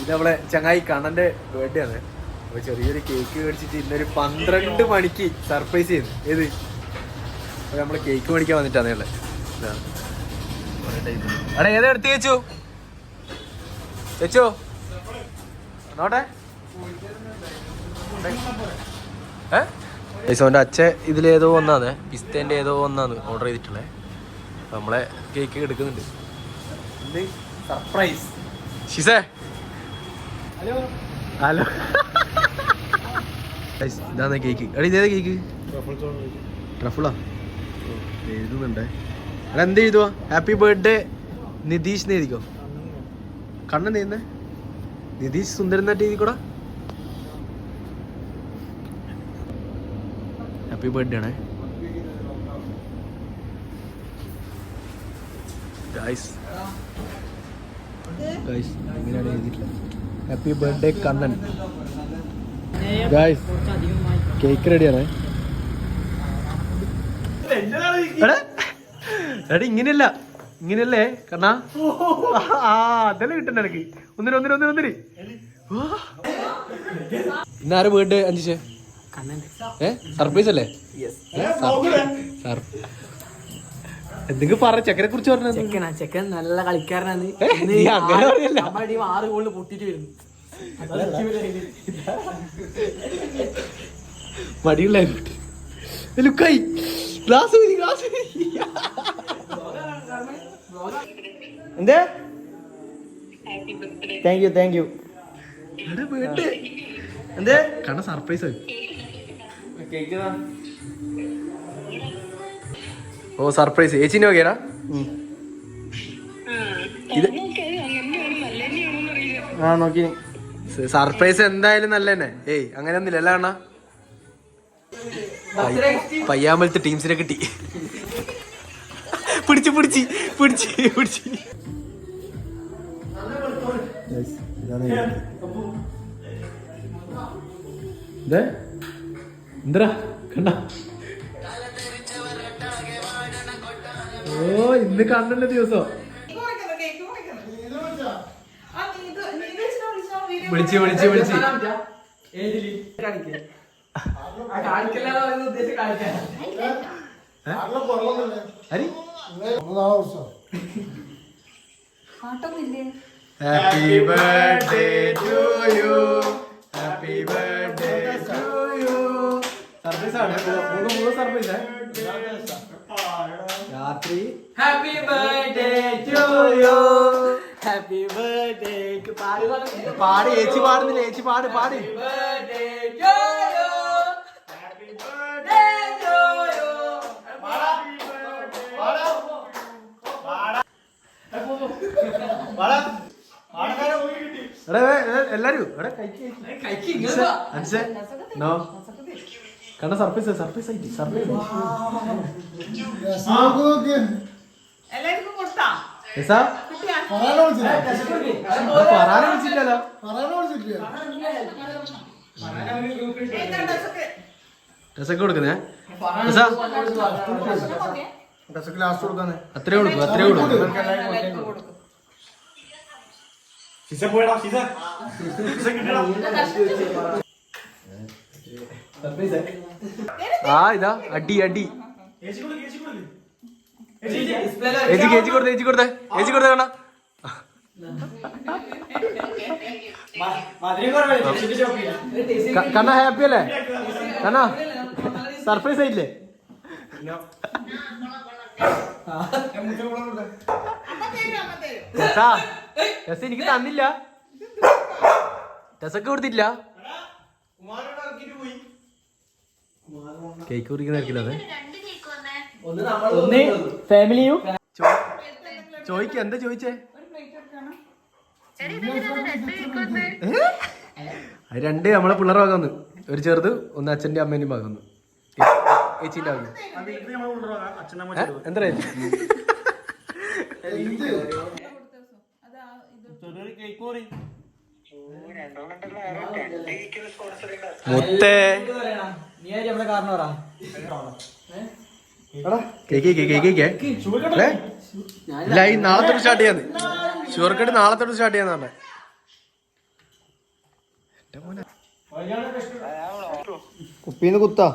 ഇത് നമ്മളെ ചങ്ങായി കണ്ണന്റെ ബർത്ത്ഡേ ആണ്. അപ്പൊ ചെറിയൊരു കേക്ക് മേടിച്ചിട്ട് ഇന്നൊരു പന്ത്രണ്ട് മണിക്ക് സർപ്രൈസ് ചെയ്തു ഏത്? അപ്പൊ നമ്മൾ കേക്ക് മേടിക്കാൻ വന്നിട്ടാണ് എടാ ഏതാ എടുത്ത് ചേച്ചു ചേച്ചു നോട്ടെ. ഏ? സോന്റെ അച്ഛ ഇതിലേതോ ഒന്നാണ്. പിസ്തേന്റെ ഏതോ ഒന്നാണ് ഓർഡർ ചെയ്തിട്ടുള്ളത്. നമ്മളെ കേക്ക് എടുക്കുന്നുണ്ട്. സർപ്രൈസ്. ഷിസേ. ഹലോ. ഹലോ. ഇതാണ് കേക്ക് എടി ഇതേതാ കേക്ക് ട്രഫിളാ എഴുതുന്നുണ്ടേ. എടാ എന്ത് എഴുതുവാ? ഹാപ്പി ബർത്ത്ഡേ നിതീഷ് എന്ന് എഴുതിക്കോ. കണ്ണൻ എഴുതുന്നേ നിതീഷ് സുന്ദരൻ എന്നായിട്ട് എഴുതിക്കൂടാ. ഹാപ്പി ബർത്ത്ഡേ ആണേ. ഗൈസ് ഗൈസ് ഇങ്ങനെയാണ് എഴുതിയിട്ടുള്ളത്. Happy birthday Kannan. Guys cake റെഡിയാണ് എടാ എടാ ഇങ്ങനെയല്ല. ഇങ്ങനെയല്ലേ കണ്ണാ? ആ അതല്ലേ കിട്ടണ്ട എനിക്ക്. ഒന്നിന് ഒന്നിന് ഒന്നിന് ഒന്നിന് ഇന്നാരെ ബർത്ത്ഡേ അഞ്ചിച്ചേ? ഏ സർപ്രൈസ് അല്ലേ? സാർ എന്തെങ്കിലും പറ ചെക്കനെ കുറിച്ച് പറഞ്ഞു. ചെക്കനാ ചെക്കൻ നല്ല കളിക്കാരനാണ്. നമ്മുടെ ടീം ആറ് ഗോളിൽ പൊട്ടിട്ട് വരുന്നു മടിയുള്ള ലുക്കായി. ഗ്ലാസ് ഗ്ലാസ് എന്തേ? താങ്ക് യു താങ്ക് യു എന്തേ? കണ്ട സർപ്രൈസ് ഓ സർപ്രൈസ്. ചേച്ചിനെ നോക്കിയാടാ. ഇത് ആ നോക്കി. സർപ്രൈസ് എന്തായാലും നല്ല തന്നെ ഏയ് അങ്ങനെയൊന്നുമില്ല. അല്ല അണ്ണാ പയ്യാമ്പലത്തെ ടീംസിനെ കിട്ടി. പിടിച്ച് പിടിച്ച് പിടിച്ച് പിടിച്ച്. എന്തരാ കണ്ട ഓ ഇന്ന് കണ്ണല്ല ദിവസം. വിളിച്ച് വിളിച്ച് വിളിച്ച്. Happy birthday to you happy birthday to you surprise ആണ്. മൂന്ന് മൂന്ന് സർപ്രൈസ് രാത്രി happy birthday to you happy birthday to പാടുവാണ് പാടി ഏച്ചി പാടുന്നില്ല ഏച്ചി പാട് പാടി. എല്ലാരും എടാ കൈക്ക് കൈക്ക് അൻസേ നോ. കണ്ട സർപ്രൈസ് സർപ്രൈസ് ആയിട്ട് സർപ്രൈസ് ഡ്രസ്സൊക്കെ? രസൊക്കെ കൊടുക്കുന്നേ? അത്രേ കൊടുക്കും അത്രേ കൊടുക്കും കൊടുക്കും ആ ഇതാ അടി അടി. ഏച്ചി ഏച്ചി കൊടുത്തേ ഏച്ചി കൊടുത്തേ. ഏച്ചി കൊടുത്തേ കാണാ കണ്ണ ഹാപ്പി അല്ലേ? കണ്ണ സർപ്രൈസ് ആയില്ലേ? രസ എനിക്ക് തന്നില്ല. ടെസൊക്കെ കൊടുത്തില്ല കേക്ക് കുറിക്കുന്ന ആയിരിക്കില്ല അതെ? ഒന്ന് ഫാമിലിയും ചോദിക്ക എന്താ ചോദിച്ചേ അത് രണ്ട് നമ്മളെ പിള്ളേർ ഭാഗം ഒരു ചെറുത് ഒന്ന് അച്ഛന്റെ അമ്മേന്റെയും ഭാഗം ചേച്ചിന്റെ ഭാഗം ഏ? എന്താ? പറയാ? അതാ ഇത് മുത്തേ. നീ ആര് നമ്മുടെ കാരണം പറ നാളെ തൊട്ട് സ്റ്റാർട്ട് ചെയ്യാന്ന് ഷുഗർ കട്ട് നാളെ തൊട്ട് സ്റ്റാർട്ട് ചെയ്യാന്ന് പറഞ്ഞേ കുപ്പീന്ന് കുത്താ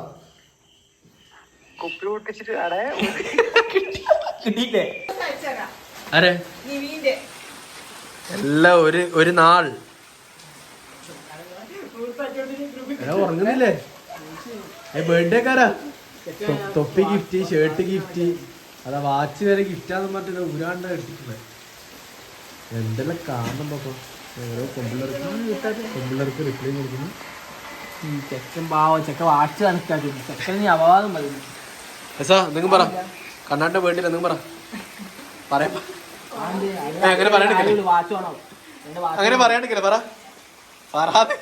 കിട്ടിയില്ലേ കഴിച്ചേരാ ആരെ എല്ലാം ഒരു ഒരു നാൾ ഉറങ്ങുന്നില്ലേ ബർത്ത്ഡേ കാരാ തൊപ്പി ഗിഫ്റ്റ് ഷർട്ട് ഗിഫ്റ്റ് അതാ വാച്ച് വരെ ഗിഫ്റ്റാന്ന് പറഞ്ഞിട്ട് ഊരാണ്ട് എടുത്തിട്ടുള്ളത് എന്തെല്ലാം കാണുമ്പോ? ഓരോ പെമ്പിള്ളേർക്ക് പെമ്പിള്ളേർക്ക് റിപ്ലൈ കൊടുക്കുന്നു. ചെക്കൻ പാവം ചെക്ക വാച്ച് കണക്കാക്കി ചെക്കൻ നീ അപവാദം പറയുന്നു എസാ നിങ്ങൾ പറ. കണ്ണാന്റെ വേണ്ടില്ല നിങ്ങൾ പറ. പറയാ. അങ്ങനെ പറയാണ്ടിരിക്കല്ലേ? വാച്ച് വേണോ? വാച്ച് അങ്ങനെ പറയാണ്ടിരിക്കല്ലേ? പറ. പറയാതെ.